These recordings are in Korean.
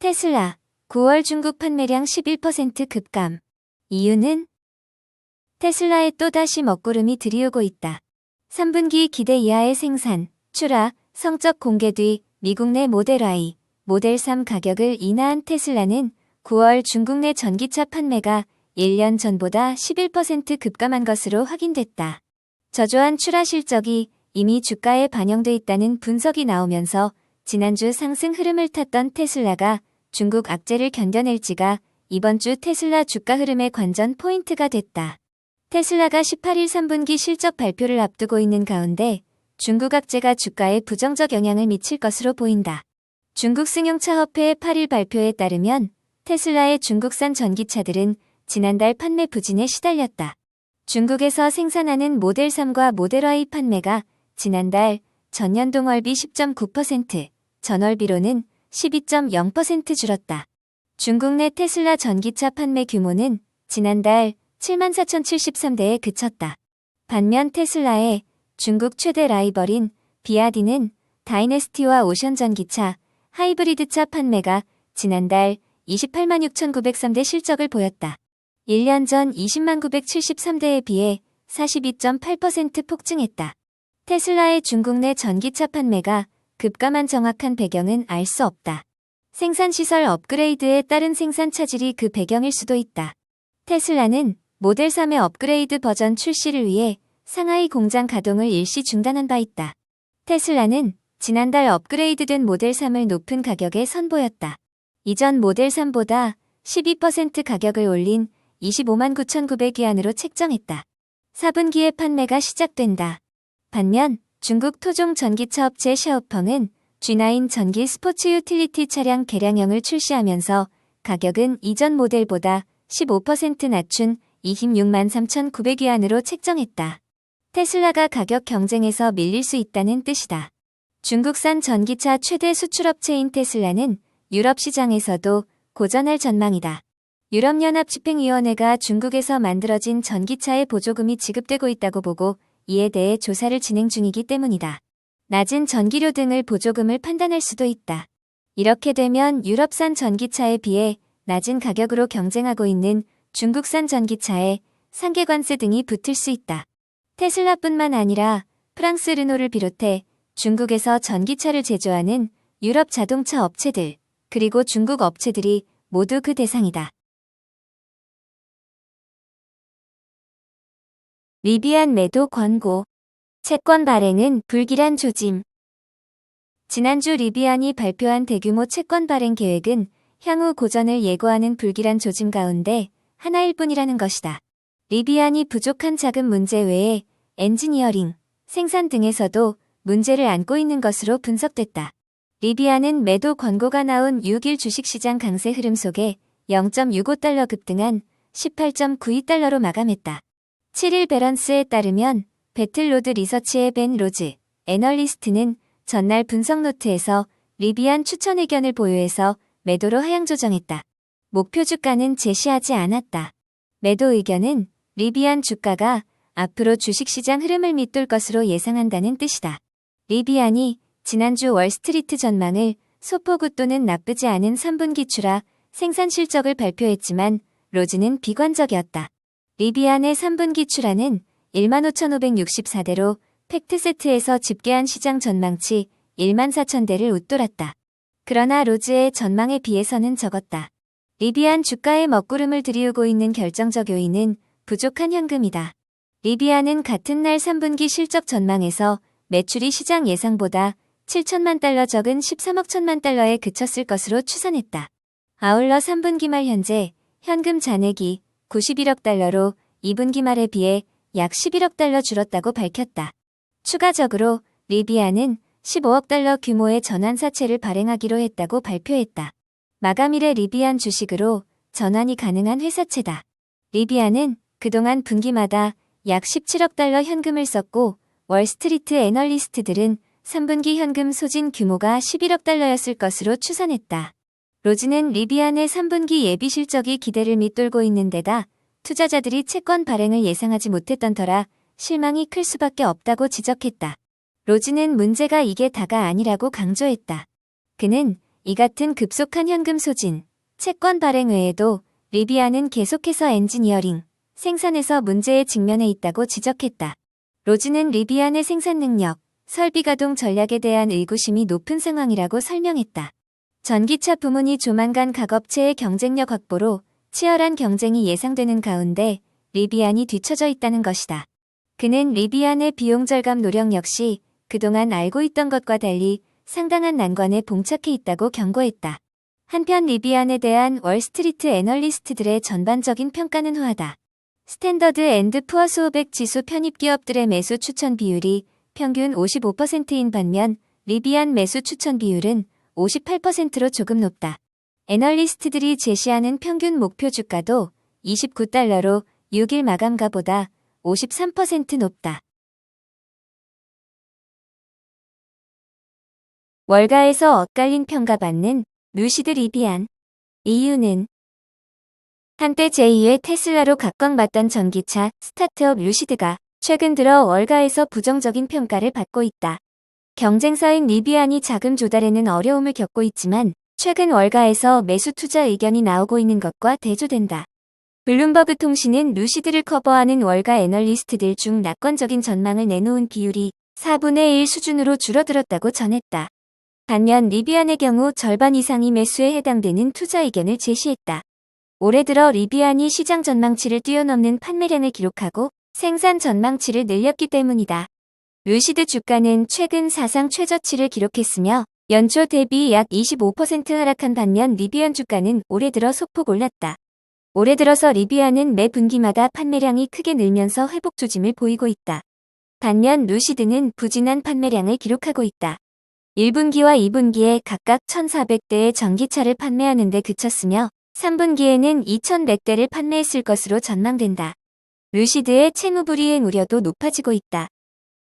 테슬라 9월 중국 판매량 11% 급감. 이유는 테슬라에 또다시 먹구름이 들이오고 있다. 3분기 기대 이하의 생산, 출하, 성적 공개 뒤 미국 내 모델 Y, 모델 3 가격을 인하한 테슬라는 9월 중국 내 전기차 판매가 1년 전보다 11% 급감한 것으로 확인됐다. 저조한 출하 실적이 이미 주가에 반영돼 있다는 분석이 나오면서 지난주 상승 흐름을 탔던 테슬라가 중국 악재를 견뎌낼지가 이번 주 테슬라 주가 흐름의 관전 포인트가 됐다. 테슬라가 18일 3분기 실적 발표를 앞두고 있는 가운데 중국 악재가 주가에 부정적 영향을 미칠 것으로 보인다. 중국 승용차협회의 8일 발표에 따르면 테슬라의 중국산 전기차들은 지난달 판매 부진에 시달렸다. 중국에서 생산하는 모델 3과 모델 Y 판매가 지난달 전년 동월비 10.9%, 전월비로는 12.0% 줄었다. 중국 내 테슬라 전기차 판매 규모는 지난달 74,073대에 그쳤다. 반면 테슬라의 중국 최대 라이벌인 비아디는 다이내스티와 오션 전기차, 하이브리드차 판매가 지난달 28만 6,903대 실적을 보였다. 1년 전 20만 973대에 비해 42.8% 폭증했다. 테슬라의 중국 내 전기차 판매가 급감한 정확한 배경은 알 수 없다. 생산시설 업그레이드에 따른 생산 차질이 그 배경일 수도 있다. 테슬라는 모델 3의 업그레이드 버전 출시를 위해 상하이 공장 가동을 일시 중단한 바 있다. 테슬라는 지난달 업그레이드된 모델 3을 높은 가격에 선보였다. 이전 모델 3보다 12% 가격을 올린 25만 9,900위안으로 책정했다. 4분기에 판매가 시작된다. 반면 중국 토종 전기차 업체 샤오펑은 G9 전기 스포츠 유틸리티 차량 개량형을 출시하면서 가격은 이전 모델보다 15% 낮춘 26만 3,900위안으로 책정했다. 테슬라가 가격 경쟁에서 밀릴 수 있다는 뜻이다. 중국산 전기차 최대 수출업체인 테슬라는 유럽 시장에서도 고전할 전망이다. 유럽연합 집행위원회가 중국에서 만들어진 전기차에 보조금이 지급되고 있다고 보고 이에 대해 조사를 진행 중이기 때문이다. 낮은 전기료 등을 보조금을 판단할 수도 있다. 이렇게 되면 유럽산 전기차에 비해 낮은 가격으로 경쟁하고 있는 중국산 전기차에 상계관세 등이 붙을 수 있다. 테슬라뿐만 아니라 프랑스 르노를 비롯해 중국에서 전기차를 제조하는 유럽 자동차 업체들, 그리고 중국 업체들이 모두 그 대상이다. 리비안 매도 권고. 채권 발행은 불길한 조짐. 지난주 리비안이 발표한 대규모 채권 발행 계획은 향후 고전을 예고하는 불길한 조짐 가운데 하나일 뿐이라는 것이다. 리비안이 부족한 자금 문제 외에 엔지니어링, 생산 등에서도 문제를 안고 있는 것으로 분석됐다. 리비안은 매도 권고가 나온 6일 주식시장 강세 흐름 속에 0.65달러 급등한 18.92달러로 마감했다. 7일 베런스에 따르면 배틀로드 리서치의 벤 로즈, 애널리스트는 전날 분석 노트에서 리비안 추천 의견을 보유해서 매도로 하향 조정했다. 목표 주가는 제시하지 않았다. 매도 의견은 리비안 주가가 앞으로 주식시장 흐름을 밑돌 것으로 예상한다는 뜻이다. 리비안이 지난주 월스트리트 전망을 소폭 웃도는 나쁘지 않은 3분기 출하 생산 실적을 발표했지만 로즈는 비관적이었다. 리비안의 3분기 출하는 15,564대로 팩트세트에서 집계한 시장 전망치 1만 4천대를 웃돌았다. 그러나 로즈의 전망에 비해서는 적었다. 리비안 주가의 먹구름을 들이우고 있는 결정적 요인은 부족한 현금이다. 리비안은 같은 날 3분기 실적 전망에서 매출이 시장 예상보다 7천만 달러 적은 13억 천만 달러에 그쳤을 것으로 추산했다. 아울러 3분기 말 현재 현금 잔액이 91억 달러로 2분기 말에 비해 약 11억 달러 줄었다고 밝혔다. 추가적으로 리비아는 15억 달러 규모의 전환사채를 발행하기로 했다고 발표했다. 마감일에 리비안 주식으로 전환이 가능한 회사채다. 리비아는 그동안 분기마다 약 17억 달러 현금을 썼고 월스트리트 애널리스트들은 3분기 현금 소진 규모가 11억 달러였을 것으로 추산했다. 로즈는 리비안의 3분기 예비 실적이 기대를 밑돌고 있는 데다 투자자들이 채권 발행을 예상하지 못했던 터라 실망이 클 수밖에 없다고 지적했다. 로즈는 문제가 이게 다가 아니라고 강조했다. 그는 이 같은 급속한 현금 소진, 채권 발행 외에도 리비아는 계속해서 엔지니어링, 생산에서 문제에 직면해 있다고 지적했다. 로즈는 리비아 내 생산 능력, 설비 가동 전략에 대한 의구심이 높은 상황이라고 설명했다. 전기차 부문이 조만간 각업체의 경쟁력 확보로 치열한 경쟁이 예상되는 가운데 리비안이 뒤처져 있다는 것이다. 그는 리비안의 비용 절감 노력 역시 그동안 알고 있던 것과 달리 상당한 난관에 봉착해 있다고 경고했다. 한편 리비안에 대한 월스트리트 애널리스트들의 전반적인 평가는 후하다. 스탠더드 앤드 푸어스 500 지수 편입 기업들의 매수 추천 비율이 평균 55%인 반면 리비안 매수 추천 비율은 58%로 조금 높다. 애널리스트들이 제시하는 평균 목표 주가도 29달러로 6일 마감가보다 53% 높다. 월가에서 엇갈린 평가받는 루시드 리비안. 이유는 한때 제2의 테슬라로 각광받던 전기차 스타트업 루시드가 최근 들어 월가에서 부정적인 평가를 받고 있다. 경쟁사인 리비안이 자금 조달에는 어려움을 겪고 있지만 최근 월가에서 매수 투자 의견이 나오고 있는 것과 대조된다. 블룸버그 통신은 루시드를 커버하는 월가 애널리스트들 중 낙관적인 전망을 내놓은 비율이 4분의 1 수준으로 줄어들었다고 전했다. 반면 리비안의 경우 절반 이상이 매수에 해당되는 투자 의견을 제시했다. 올해 들어 리비안이 시장 전망치를 뛰어넘는 판매량을 기록하고 생산 전망치를 늘렸기 때문이다. 루시드 주가는 최근 사상 최저치를 기록했으며 연초 대비 약 25% 하락한 반면 리비안 주가는 올해 들어 소폭 올랐다. 올해 들어서 리비안은 매 분기마다 판매량이 크게 늘면서 회복 조짐을 보이고 있다. 반면 루시드는 부진한 판매량을 기록하고 있다. 1분기와 2분기에 각각 1,400대의 전기차를 판매하는 데 그쳤으며 3분기에는 2,100대를 판매했을 것으로 전망된다. 루시드의 채무 불이행 우려도 높아지고 있다.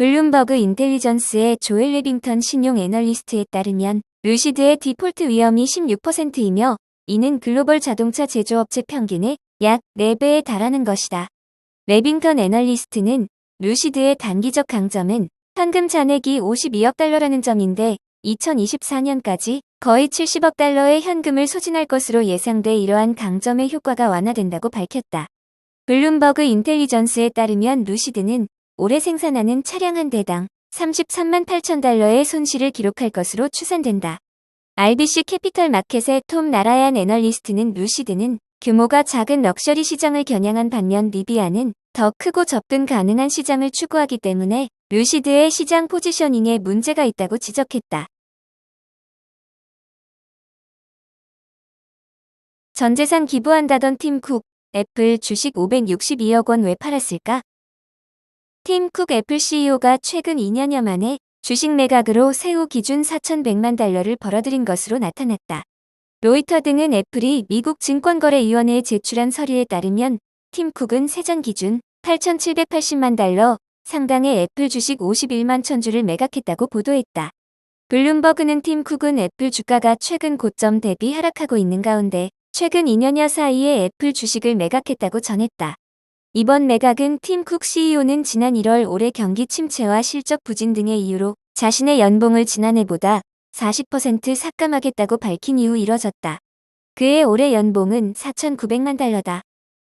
블룸버그 인텔리전스의 조엘 레빙턴 신용 애널리스트에 따르면 루시드의 디폴트 위험이 16%이며 이는 글로벌 자동차 제조업체 평균의 약 4배에 달하는 것이다. 레빙턴 애널리스트는 루시드의 단기적 강점은 현금 잔액이 52억 달러라는 점인데 2024년까지 거의 70억 달러의 현금을 소진할 것으로 예상돼 이러한 강점의 효과가 완화된다고 밝혔다. 블룸버그 인텔리전스에 따르면 루시드는 올해 생산하는 차량 한 대당 33만 8천 달러의 손실을 기록할 것으로 추산된다. RBC 캐피털 마켓의 톰 나라얀 애널리스트는 루시드는 규모가 작은 럭셔리 시장을 겨냥한 반면 리비아는 더 크고 접근 가능한 시장을 추구하기 때문에 루시드의 시장 포지셔닝에 문제가 있다고 지적했다. 전재산 기부한다던 팀 쿡, 애플 주식 562억 원 왜 팔았을까? 팀쿡 애플 CEO가 최근 2년여 만에 주식 매각으로 세후 기준 4,100만 달러를 벌어들인 것으로 나타났다. 로이터 등은 애플이 미국 증권거래위원회에 제출한 서류에 따르면 팀 쿡은 세전 기준 8,780만 달러 상당의 애플 주식 51만 천주를 매각했다고 보도했다. 블룸버그는 팀 쿡은 애플 주가가 최근 고점 대비 하락하고 있는 가운데 최근 2년여 사이에 애플 주식을 매각했다고 전했다. 이번 매각은 팀쿡 CEO는 지난 1월 올해 경기 침체와 실적 부진 등의 이유로 자신의 연봉을 지난해보다 40% 삭감하겠다고 밝힌 이후 이뤄졌다. 그의 올해 연봉은 4,900만 달러다.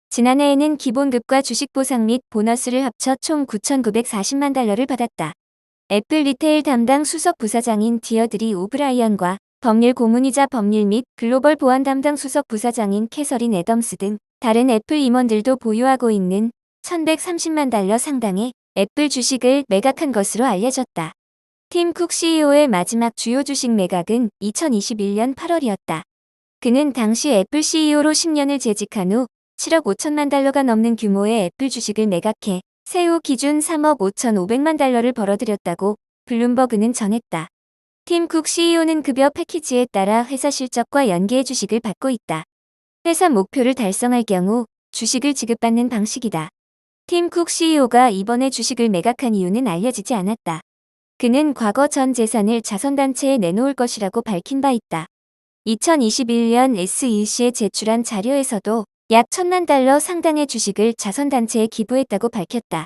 지난해에는 기본급과 주식 보상 및 보너스를 합쳐 총 9,940만 달러를 받았다. 애플 리테일 담당 수석 부사장인 디어드리 오브라이언과 법률 고문이자 법률 및 글로벌 보안 담당 수석 부사장인 캐서린 애덤스 등 다른 애플 임원들도 보유하고 있는 1130만 달러 상당의 애플 주식을 매각한 것으로 알려졌다. 팀 쿡 CEO의 마지막 주요 주식 매각은 2021년 8월이었다. 그는 당시 애플 CEO로 10년을 재직한 후 7억 5천만 달러가 넘는 규모의 애플 주식을 매각해 세후 기준 3억 5천5백만 달러를 벌어들였다고 블룸버그는 전했다. 팀 쿡 CEO는 급여 패키지에 따라 회사 실적과 연계의 주식을 받고 있다. 회사 목표를 달성할 경우 주식을 지급받는 방식이다. 팀 쿡 CEO가 이번에 주식을 매각한 이유는 알려지지 않았다. 그는 과거 전 재산을 자선단체에 내놓을 것이라고 밝힌 바 있다. 2021년 SEC에 제출한 자료에서도 약 천만 달러 상당의 주식을 자선단체에 기부했다고 밝혔다.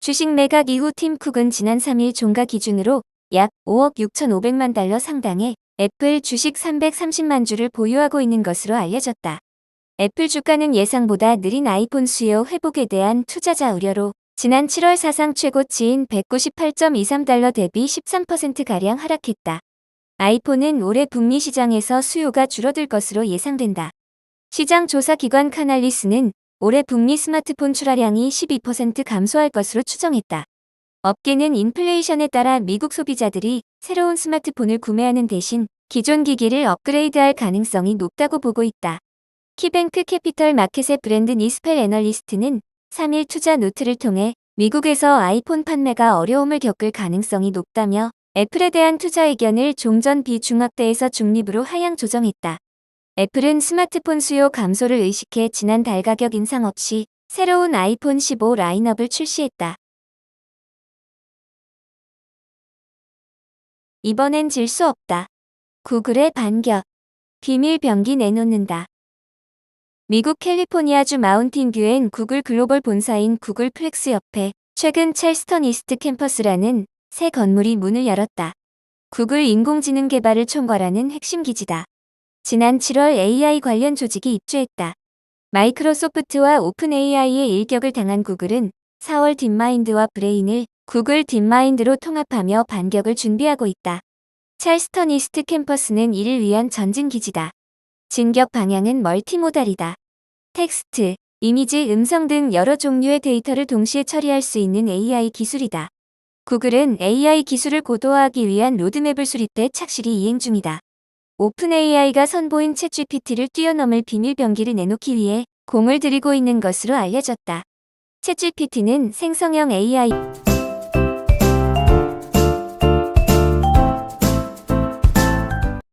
주식 매각 이후 팀 쿡은 지난 3일 종가 기준으로 약 5억 6,500만 달러 상당의 애플 주식 330만 주를 보유하고 있는 것으로 알려졌다. 애플 주가는 예상보다 느린 아이폰 수요 회복에 대한 투자자 우려로 지난 7월 사상 최고치인 198.23달러 대비 13%가량 하락했다. 아이폰은 올해 북미 시장에서 수요가 줄어들 것으로 예상된다. 시장 조사 기관 카날리스는 올해 북미 스마트폰 출하량이 12% 감소할 것으로 추정했다. 업계는 인플레이션에 따라 미국 소비자들이 새로운 스마트폰을 구매하는 대신 기존 기기를 업그레이드할 가능성이 높다고 보고 있다. 키뱅크 캐피털 마켓의 브랜드 니스펠 애널리스트는 3일 투자 노트를 통해 미국에서 아이폰 판매가 어려움을 겪을 가능성이 높다며 애플에 대한 투자 의견을 종전 비중학대에서 중립으로 하향 조정했다. 애플은 스마트폰 수요 감소를 의식해 지난달 가격 인상 없이 새로운 아이폰 15 라인업을 출시했다. 이번엔 질 수 없다. 구글의 반격. 비밀 병기 내놓는다. 미국 캘리포니아주 마운틴뷰엔 구글 글로벌 본사인 구글 플렉스 옆에 최근 첼스턴 이스트 캠퍼스라는 새 건물이 문을 열었다. 구글 인공지능 개발을 총괄하는 핵심 기지다. 지난 7월 AI 관련 조직이 입주했다. 마이크로소프트와 오픈 AI의 일격을 당한 구글은 4월 딥마인드와 브레인을 구글 딥마인드로 통합하며 반격을 준비하고 있다. 찰스턴 이스트 캠퍼스는 이를 위한 전진 기지다. 진격 방향은 멀티모달이다. 텍스트, 이미지, 음성 등 여러 종류의 데이터를 동시에 처리할 수 있는 AI 기술이다. 구글은 AI 기술을 고도화하기 위한 로드맵을 수립해 착실히 이행 중이다. 오픈 AI가 선보인 챗GPT를 뛰어넘을 비밀 병기를 내놓기 위해 공을 들이고 있는 것으로 알려졌다. 챗GPT는 생성형 AI